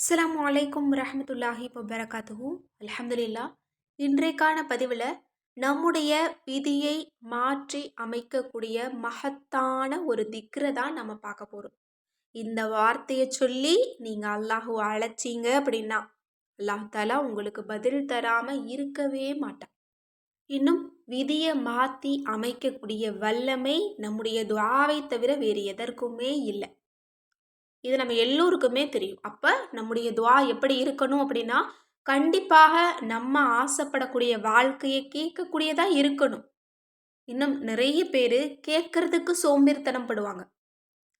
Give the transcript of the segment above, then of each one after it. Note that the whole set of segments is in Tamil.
அஸ்லாம் அலைக்கும் ரஹமத்துல்லாஹி வபரகாத்துஹு. அலமதுல்லா இன்றைக்கான பதிவில் நம்முடைய விதியை மாற்றி அமைக்கக்கூடிய மகத்தான ஒரு திக்ரை தான் நம்ம பார்க்க போகிறோம் இந்த வார்த்தையை சொல்லி நீங்கள் அல்லாஹு அழைச்சிங்க அப்படின்னா அல்லாஹ் தாலா உங்களுக்கு பதில் தராமல் இருக்கவே மாட்டான். இன்னும் விதியை மாற்றி அமைக்கக்கூடிய வல்லமை நம்முடைய துவாவை தவிர வேறு எதற்குமே இல்லை. இது நம்ம எல்லோருக்குமே தெரியும். அப்போ நம்முடைய துவா எப்படி இருக்கணும் அப்படின்னா கண்டிப்பாக நம்ம ஆசைப்படக்கூடிய வாழ்க்கையை கேட்கக்கூடியதாக இருக்கணும். இன்னும் நிறைய பேர் கேட்கறதுக்கு சோம்பேறித்தனம் படுவாங்க.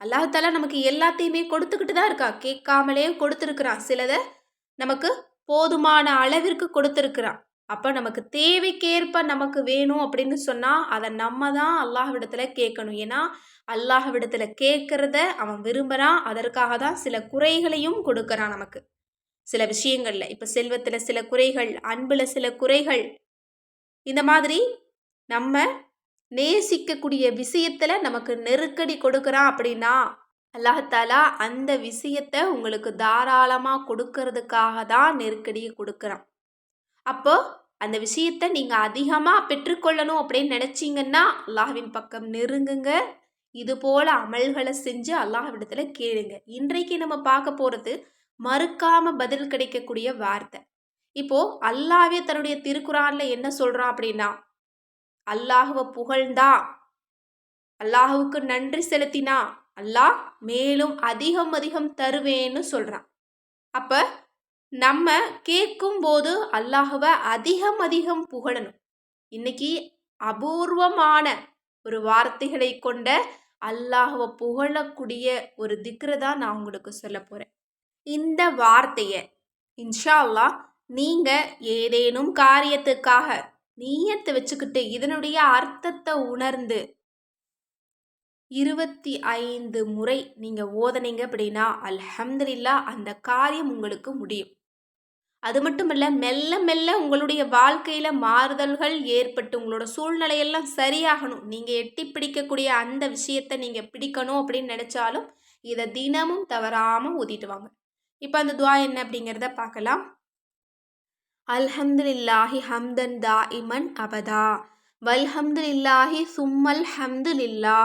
அல்லாஹால நமக்கு எல்லாத்தையுமே கொடுத்துக்கிட்டு தான் இருக்கா. கேட்காமலே கொடுத்துருக்குறான். சிலதை நமக்கு போதுமான அளவிற்கு கொடுத்துருக்குறான். அப்போ நமக்கு தேவைக்கேற்ப நமக்கு வேணும் அப்படின்னு சொன்னால் அதை நம்ம தான் அல்லாஹ்விடத்தில் கேட்கணும். ஏன்னா அல்லாஹ்விடத்தில் கேட்குறத அவன் விரும்புகிறான் அதற்காக தான் சில குறைகளையும் கொடுக்குறான் நமக்கு. சில விஷயங்களில் இப்போ செல்வத்தில் சில குறைகள் அன்பில் சில குறைகள் இந்த மாதிரி நம்ம நேசிக்கக்கூடிய விஷயத்தில் நமக்கு நெருக்கடி கொடுக்குறான் அப்படின்னா அல்லாஹாலா அந்த விஷயத்தை உங்களுக்கு தாராளமாக கொடுக்கறதுக்காக தான் நெருக்கடியை கொடுக்குறான். அப்போ அந்த விஷயத்தை நீங்கள் அதிகமாக பெற்றுக்கொள்ளணும் அப்படின்னு நினச்சிங்கன்னா அல்லாஹ்வின் பக்கம் நெருங்குங்க. இது போல அமல்களை செஞ்சு அல்லாஹ்விடத்தில் கேளுங்க. இன்றைக்கு நம்ம பார்க்க போகிறது மறுக்காம பதில் கிடைக்கக்கூடிய வார்த்தை. இப்போ அல்லாவே தன்னுடைய திருக்குறான்ல என்ன சொல்றான் அப்படின்னா அல்லாஹுவை புகழ்ந்தா அல்லாஹுவுக்கு நன்றி செலுத்தினா அல்லாஹ் மேலும் அதிகம் அதிகம் தருவேன்னு சொல்றான். அப்ப நம்ம கேட்கும் போது அல்லாஹுவை அதிகம் அதிகம் புகழணும். இன்னைக்கு அபூர்வமான ஒரு வார்த்தைகளை கொண்ட அல்லாஹுவை புகழக்கூடிய ஒரு திக்ரை தான் நான் உங்களுக்கு சொல்ல போகிறேன் இந்த வார்த்தையை இன்ஷா நீங்கள் ஏதேனும் காரியத்துக்காக நீயத்தை வச்சுக்கிட்டு இதனுடைய அர்த்தத்தை உணர்ந்து இருபத்தி ஐந்து முறை நீங்கள் ஓதனீங்க அப்படின்னா அல்ஹம்துலில்லா அந்த காரியம் உங்களுக்கு முடியும். அது மட்டும் இல்லை மெல்ல மெல்ல உங்களுடைய வாழ்க்கையில் மாறுதல்கள் ஏற்பட்டு உங்களோட சூழ்நிலையெல்லாம் சரியாகணும். நீங்கள் எட்டி பிடிக்கக்கூடிய அந்த விஷயத்தை நீங்கள் பிடிக்கணும் அப்படின்னு நினச்சாலும் இதை தினமும் தவறாமல் ஊதிட்டு வாங்க. இப்போ அந்த துவா என்ன அப்படிங்கிறத பார்க்கலாம். அல்ஹம்துலில்லாஹி ஹம்தன் தா இமன் அபதா. வல்ஹம்துலில்லாஹி சும்மல் ஹம்துலில்லா.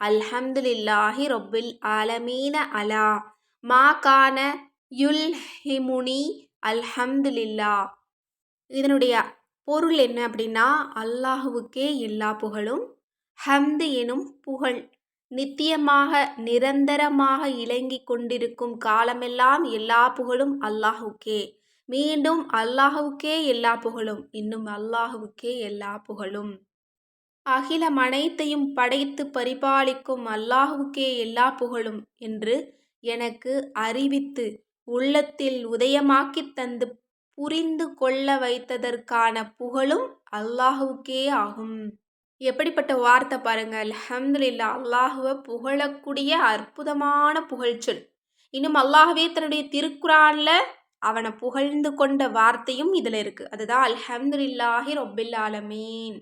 அல்ஹம்துலில்லாஹி ரொப்பில் ஆலமீன அலா. மா கான யுல் ஹிமுனி அல்ஹம்துலில்லா. இதனுடைய பொருள் என்ன அப்படின்னா அல்லாஹுவுக்கே எல்லா புகழும் ஹம்து எனும் புகழ். நித்தியமாக நிரந்தரமாக இலங்கி கொண்டிருக்கும் காலமெல்லாம் எல்லா புகழும் அல்லாஹுக்கே. மீண்டும் அல்லாஹுக்கே எல்லா புகழும் இன்னும் அல்லாஹுக்கே எல்லா புகழும். அகிலம் அனைத்தையும் படைத்து பரிபாலிக்கும் அல்லாஹுக்கே எல்லா புகழும் என்று எனக்கு அறிவித்து உள்ளத்தில் உதயமாக்கி தந்து புரிந்து கொள்ள வைத்ததற்கான புகழும் அல்லாஹுவுக்கே ஆகும். எப்படிப்பட்ட வார்த்தை பாருங்க. அலமதுல்லா அல்லாஹுவை புகழக்கூடிய அற்புதமான புகழ்ச்சொல். இன்னும் அல்லாஹுவே தன்னுடைய திருக்குறான்ல அவனை புகழ்ந்து கொண்ட வார்த்தையும் இதில் இருக்கு. அதுதான் அல்ஹம்துலில்லாஹி ரொபில் ஆலமீன்.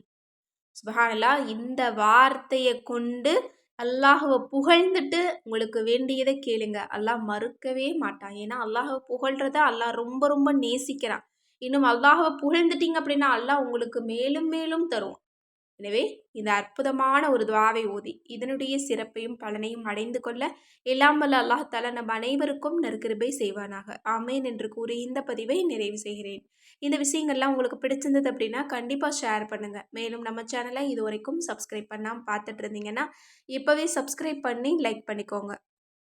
சுபஹானல்லா இந்த வார்த்தையை கொண்டு அல்லாஹுவை புகழ்ந்துட்டு உங்களுக்கு வேண்டியதை கேளுங்க. அல்லாஹ் மறுக்கவே மாட்டான். ஏன்னா அல்லாஹுவை புகழ்றத அல்லாஹ் ரொம்ப ரொம்ப நேசிக்கிறான். இன்னும் அல்லாஹவை புகழ்ந்துட்டீங்க அப்படின்னா அல்லாஹ் உங்களுக்கு மேலும் மேலும் தரும். எனவே இந்த அற்புதமான ஒரு துவாவை ஓதி இதனுடைய சிறப்பையும் பலனையும் அடைந்து கொள்ள எல்லாம் வல்ல அல்லாஹால நம் அனைவருக்கும் நற்கிருபை செய்வானாக. ஆமேன் என்று கூறி இந்த பதிவை நிறைவு செய்கிறேன். இந்த விஷயங்கள்லாம் உங்களுக்கு பிடிச்சிருந்தது அப்படின்னா கண்டிப்பாக ஷேர் பண்ணுங்கள் மேலும் நம்ம சேனலை இது வரைக்கும் சப்ஸ்கிரைப் பண்ணாமல் பார்த்துட்டு இருந்தீங்கன்னா இப்போவே சப்ஸ்கிரைப் பண்ணி லைக் பண்ணிக்கோங்க.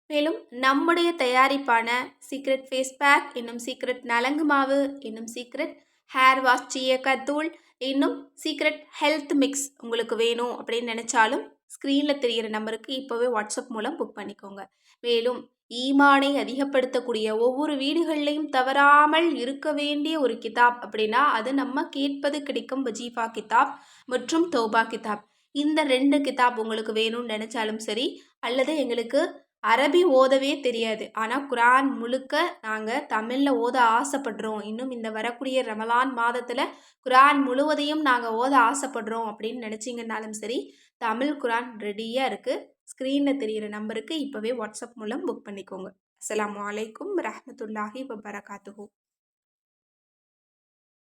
மேலும் நம்முடைய தயாரிப்பான சீக்ரெட் ஃபேஸ் பேக் இன்னும் சீக்ரெட் நலங்கு மாவு இன்னும் சீக்ரெட் ஹேர் வாஷ் சீயக்கத்தூள் இன்னும் சீக்ரெட் ஹெல்த் மிக்ஸ் உங்களுக்கு வேணும் அப்படின்னு நினச்சாலும் ஸ்க்ரீனில் தெரிகிற நம்பருக்கு இப்போவே வாட்ஸ்அப் மூலம் புக் பண்ணிக்கோங்க. மேலும் ஈமானை அதிகப்படுத்தக்கூடிய ஒவ்வொரு வீடுகள்லையும் தவறாமல் இருக்க வேண்டிய ஒரு கிதாப் அப்படின்னா அது நம்ம கேட்பது கிடைக்கும் வஜீஃபா கிதாப் மற்றும் தௌபா கிதாப். இந்த ரெண்டு கிதாப் உங்களுக்கு வேணும்னு நினச்சாலும் சரி அல்லது எங்களுக்கு அரபி ஓதவே தெரியாது. ஆனால் குரான் முழுக்க நாங்கள் தமிழில் ஓத ஆசைப்படுறோம். இன்னும் இந்த வரக்கூடிய ரமலான் மாதத்தில் குரான் முழுவதையும் நாங்கள் ஓத ஆசைப்படுறோம் அப்படின்னு நினச்சிங்கன்னாலும் சரி தமிழ் குரான் ரெடியாக இருக்குது ஸ்க்ரீனில் தெரிகிற நம்பருக்கு இப்போவே வாட்ஸ்அப் மூலம் புக் பண்ணிக்கோங்க. அஸ்லாம் வலைக்கும் ரஹமத்துல்லாஹி வபரகாத்துஹூ.